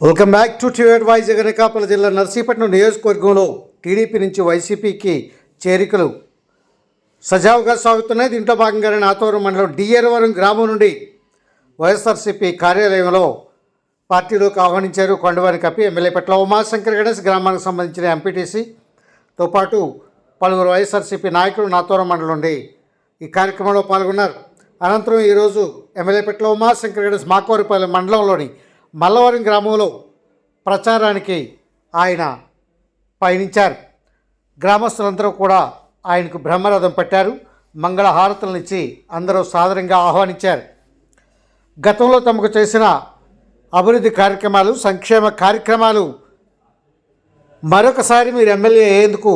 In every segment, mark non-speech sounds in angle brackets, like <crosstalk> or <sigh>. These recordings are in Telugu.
వెల్కమ్ బ్యాక్ టు టివేట్ వాయిస్ అనకాపల్లి జిల్లా నర్సీపట్నం నియోజకవర్గంలో టీడీపీ నుంచి వైసీపీకి చేరికలు సజావుగా సాగుతున్నాయి. దీంట్లో భాగంగానే నాతోరం మండలం డిఎరవరం గ్రామం నుండి వైఎస్ఆర్సీపీ కార్యాలయంలో పార్టీలోకి ఆహ్వానించారు. కొండవారి కప్పి ఎమ్మెల్యే పట్ల ఉమాశంకర్ గణేష్ గ్రామానికి సంబంధించిన ఎంపీటీసీతో పాటు పలువురు వైఎస్ఆర్సీపీ నాయకులు నాతోరం మండలం నుండి ఈ కార్యక్రమంలో పాల్గొన్నారు. అనంతరం ఈరోజు ఎమ్మెల్యే పట్ల ఉమాశంకర్ గణేష్ మాకోరిపల్లి మండలంలోని మల్లవరం గ్రామంలో ప్రచారానికి ఆయన పయనించారు. గ్రామస్తులందరూ కూడా ఆయనకు బ్రహ్మరథం పట్టారు. మంగళ హారతులనిచ్చి అందరూ సాదరంగా ఆహ్వానించారు. గతంలో తమకు చేసిన అభివృద్ధి కార్యక్రమాలు సంక్షేమ కార్యక్రమాలు మరొకసారి మీరు ఎమ్మెల్యే అయ్యేందుకు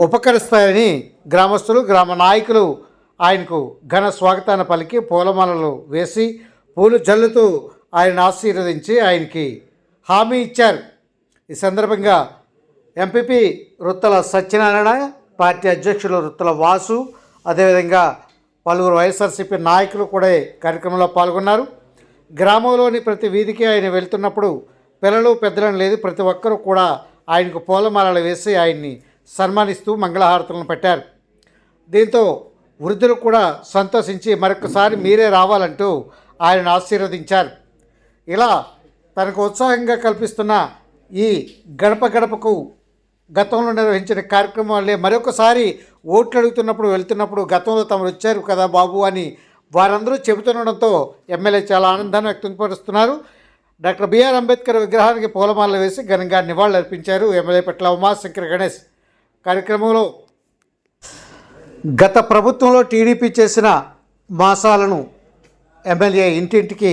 ఉపకరిస్తాయని గ్రామస్తులు గ్రామ నాయకులు ఆయనకు ఘన స్వాగతాన్ని పలికి పూలమాలలు వేసి పూలు జల్లుతూ ఆయన ఆశీర్వదించి ఆయనకి హామీ ఇచ్చారు. ఈ సందర్భంగా ఎంపీపీ వృత్తల సత్యనారాయణ పార్టీ అధ్యక్షులు వృత్తల వాసు అదేవిధంగా పలువురు వైఎస్ఆర్సీపీ నాయకులు కూడా కార్యక్రమంలో పాల్గొన్నారు. గ్రామంలోని ప్రతి వీధికి ఆయన వెళ్తున్నప్పుడు పిల్లలు పెద్దలను లేదు ప్రతి ఒక్కరూ కూడా ఆయనకు పూలమాలలు వేసి ఆయన్ని సన్మానిస్తూ మంగళహారతులను పెట్టారు. దీంతో వృద్ధులు కూడా సంతోషించి మరొకసారి మీరే రావాలంటూ ఆయన ఆశీర్వదించారు. ఇలా తనకు ఉత్సాహంగా కల్పిస్తున్న ఈ గడప గడపకు గతంలో నిర్వహించిన కార్యక్రమాలే మరొకసారి ఓట్లు అడుగుతున్నప్పుడు వెళ్తున్నప్పుడు గతంలో తమరు వచ్చారు కదా బాబు అని వారందరూ చెబుతుండడంతో ఎమ్మెల్యే చాలా ఆనందాన్ని వ్యక్తపరుస్తున్నారు. డాక్టర్ బిఆర్ అంబేద్కర్ విగ్రహానికి పూలమాలలు వేసి ఘనంగా నివాళులర్పించారు ఎమ్మెల్యే పట్ల ఉమాశంకర్ గణేష్. కార్యక్రమంలో గత ప్రభుత్వంలో టీడీపీ చేసిన మాసాలను ఎమ్మెల్యే ఇంటింటికి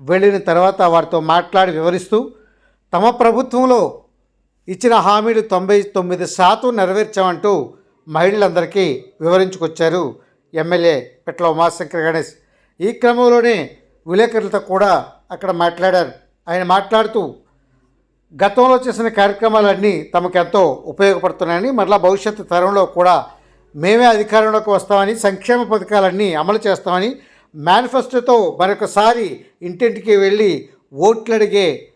వెళ్ళిన తర్వాత వారితో మాట్లాడి వివరిస్తూ తమ ప్రభుత్వంలో ఇచ్చిన హామీలు తొంభై తొమ్మిది శాతం నెరవేర్చామంటూ మహిళలందరికీ వివరించుకొచ్చారు ఎమ్మెల్యే పెట్ల ఉమాశంకర్ గణేష్. ఈ క్రమంలోనే విలేకరులతో కూడా అక్కడ మాట్లాడారు. ఆయన మాట్లాడుతూ గతంలో చేసిన కార్యక్రమాలన్నీ తమకెంతో ఉపయోగపడుతున్నాయని మరలా భవిష్యత్తు తరంలో కూడా మేమే అధికారంలోకి వస్తామని సంక్షేమ పథకాలన్నీ అమలు చేస్తామని మేనిఫెస్టోతో మరొకసారి ఇంటింటికి వెళ్ళి ఓట్లు అడిగే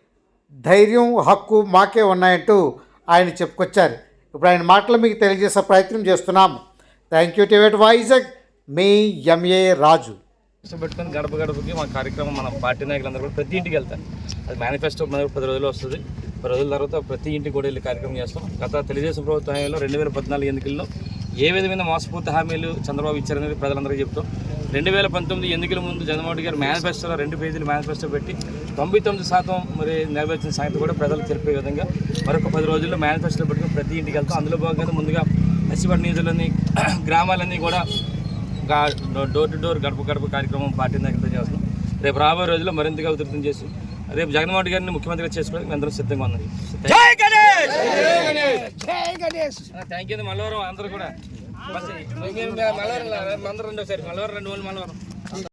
ధైర్యం హక్కు మాకే ఉన్నాయంటూ ఆయన చెప్పుకొచ్చారు. ఇప్పుడు ఆయన మాటలు మీకు తెలియజేసే ప్రయత్నం చేస్తున్నాం. థ్యాంక్ యూ టివేట్ వైజాగ్ మీ ఎంఏ రాజు. మేనిఫెస్టో పెట్టుకొని గడప గడపకి మా కార్యక్రమం మన పార్టీ నాయకులందరూ కూడా ప్రతి ఇంటికి వెళ్తారు. అది మేనిఫెస్టో మనకు పది రోజులు వస్తుంది. పది రోజుల తర్వాత ప్రతి ఇంటికి కూడా వెళ్ళి కార్యక్రమం చేస్తాం. గత తెలుగుదేశం ప్రభుత్వ హయాంలో రెండు వేల పద్నాలుగు ఎన్నికల్లో ఏ విధమైన మోసపూర్తి హామీలు చంద్రబాబు ఇచ్చారనేది ప్రజలందరికీ చెప్తాం రెండు వేల పంతొమ్మిది ఎన్నికల ముందు జగన్మోహన్ రెడ్డి గారు మేనిఫెస్టోలో రెండు పేజీలు మేనిఫెస్టో పెట్టి తొంభై తొమ్మిది శాతం మరి నెరవేర్చిన సంగతి కూడా ప్రజలకు తెలిపే విధంగా మరొక పది రోజుల్లో మేనిఫెస్టోలో పెట్టుకుని ప్రతి ఇంటికి వెళ్తాం. అందులో భాగంగా ముందుగా ఎస్సీపడి నిధులన్నీ <clears throat> గ్రామాలన్నీ కూడా డోర్ టు డోర్ గడప గడప కార్యక్రమం పార్టీ నాయకులతో చేస్తున్నాం. రేపు రాబోయే రోజుల్లో మరింతగా ఉధృతం చేసి రేపు జగన్మోహన్ గారిని ముఖ్యమంత్రిగా చేసుకోవడానికి మేము అందరం సిద్ధంగా ఉన్నాం. థ్యాంక్ యూ మల్లవరం అందరూ కూడా మల్లవరం అందరూ రెండు ఒకసారి మల్లవరం రెండు వాళ్ళు మల్లవరం